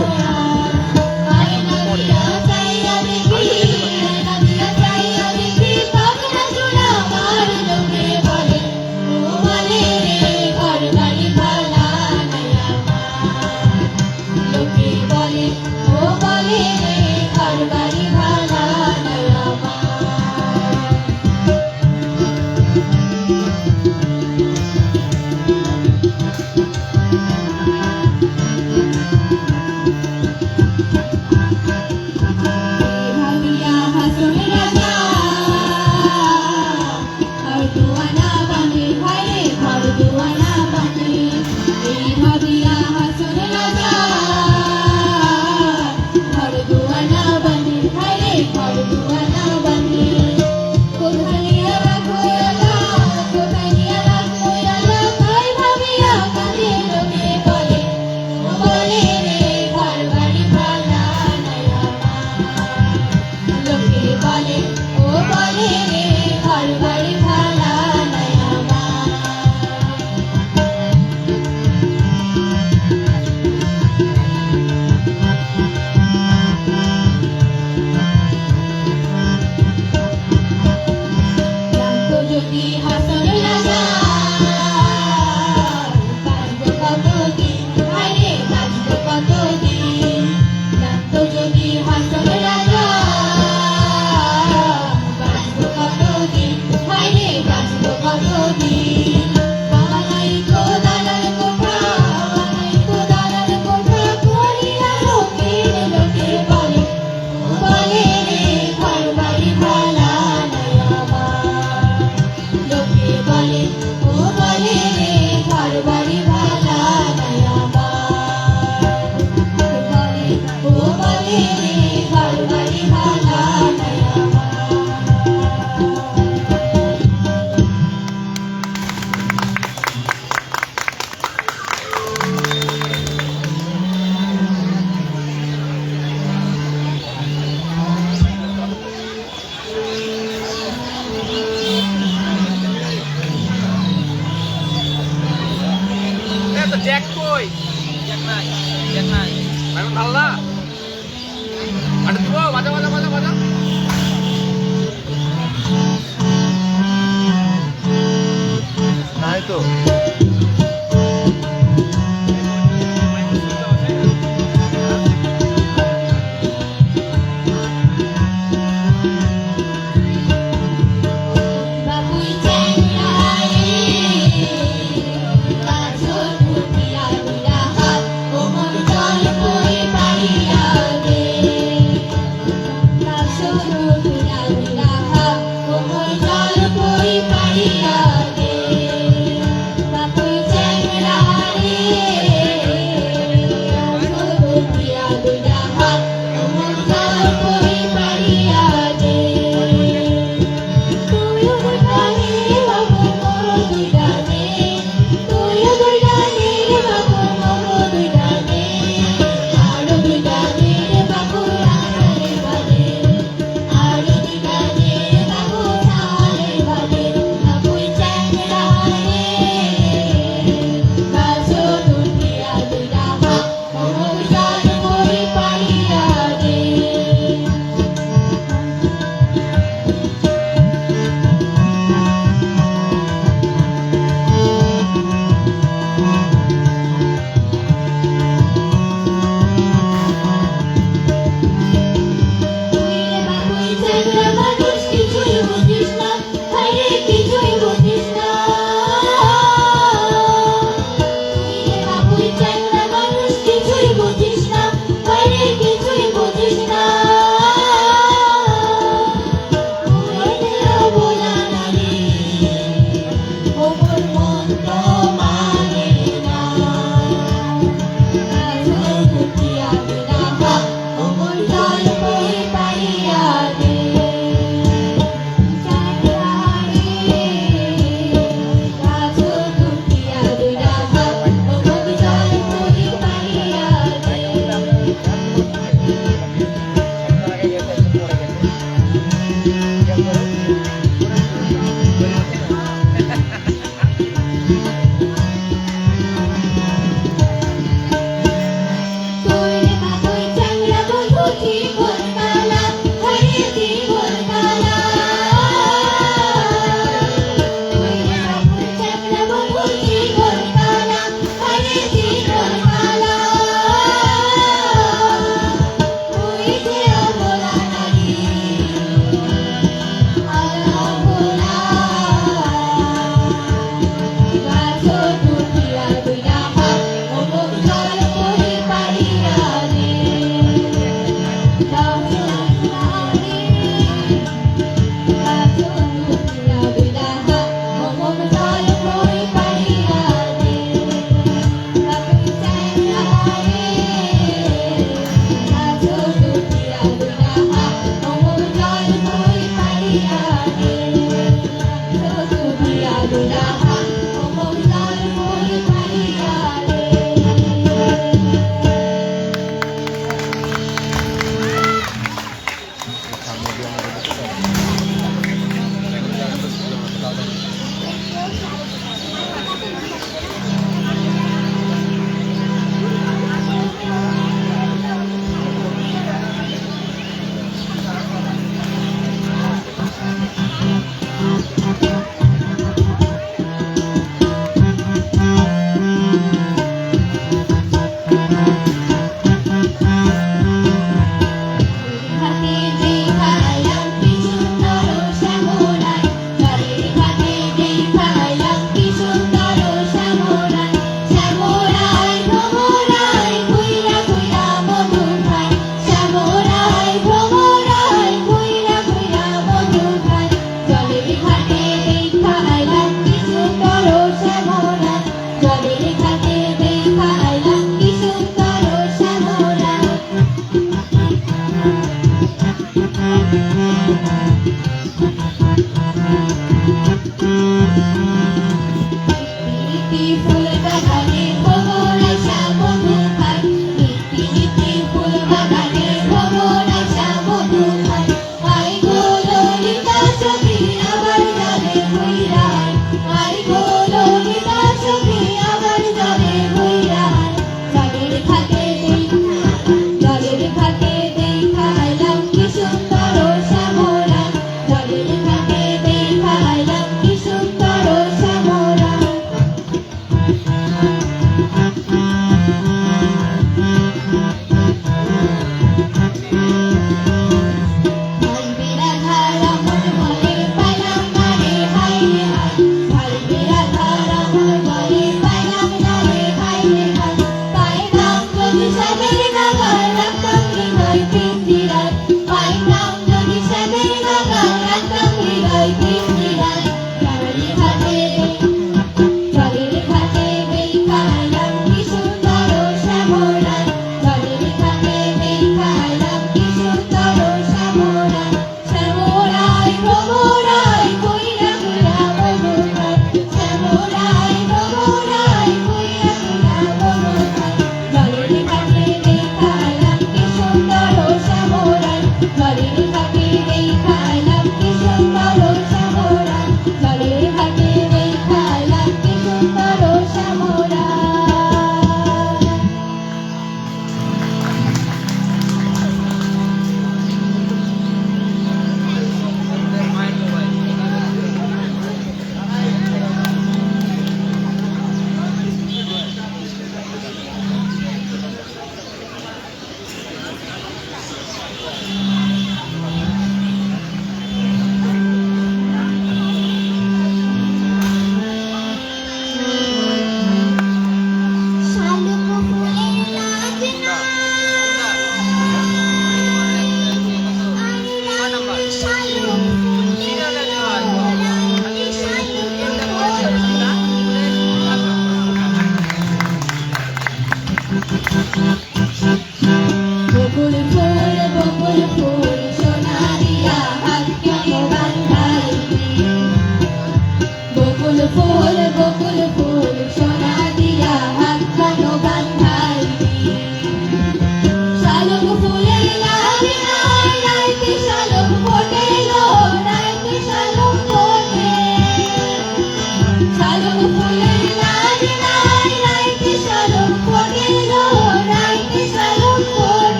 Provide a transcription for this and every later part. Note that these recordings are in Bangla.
Cristo. জ্যাক কই? জ্যাক নাই জ্যাক নাই। এখন ভালো আরে দিব বাজা বাজা বাজা বাজা। নাই তো।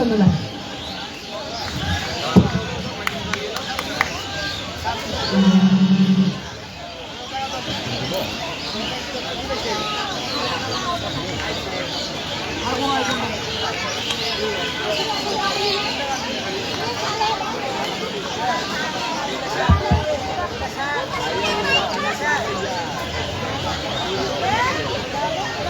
ধন্যবাদ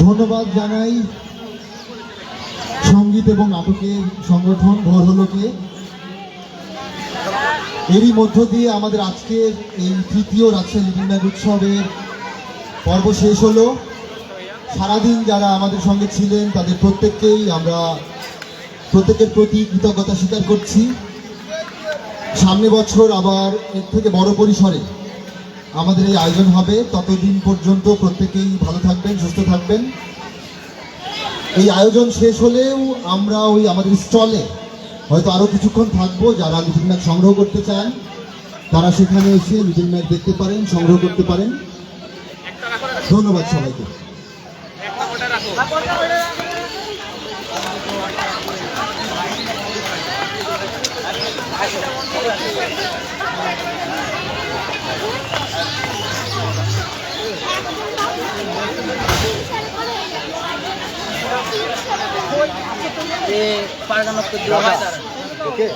ধন্যবাদ জানাই। সংগীত এবং নাটকের সংগঠন ভর হলোকে এরই মধ্য দিয়ে আমাদের আজকের এই তৃতীয় রাজশাহী ম্যাগ উৎসবের পর্ব শেষ হলো। সারাদিন যারা আমাদের সঙ্গে ছিলেন, তাদের প্রত্যেককেই আমরা প্রত্যেকের প্রতি কৃতজ্ঞতা স্বীকার করছি। সামনে বছর আবার এর থেকে বড় পরিসরে আমাদের এই আয়োজন হবে। ততদিন পর্যন্ত প্রত্যেকেই ভালো থাকবেন, সুস্থ থাকবেন। এই আয়োজন শেষ হলেও আমরা ওই আমাদের স্টলে হয়তো আরও কিছুক্ষণ থাকব যারা লিটিল ম্যাচ সংগ্রহ করতে চান, তারা সেখানে এসে লিটিল ম্যাচ দেখতে পারেন, সংগ্রহ করতে পারেন। ধন্যবাদ সবাইকে। ওটা রাখো যে পারগানো তো দেওয়া হয় তারা ওকে।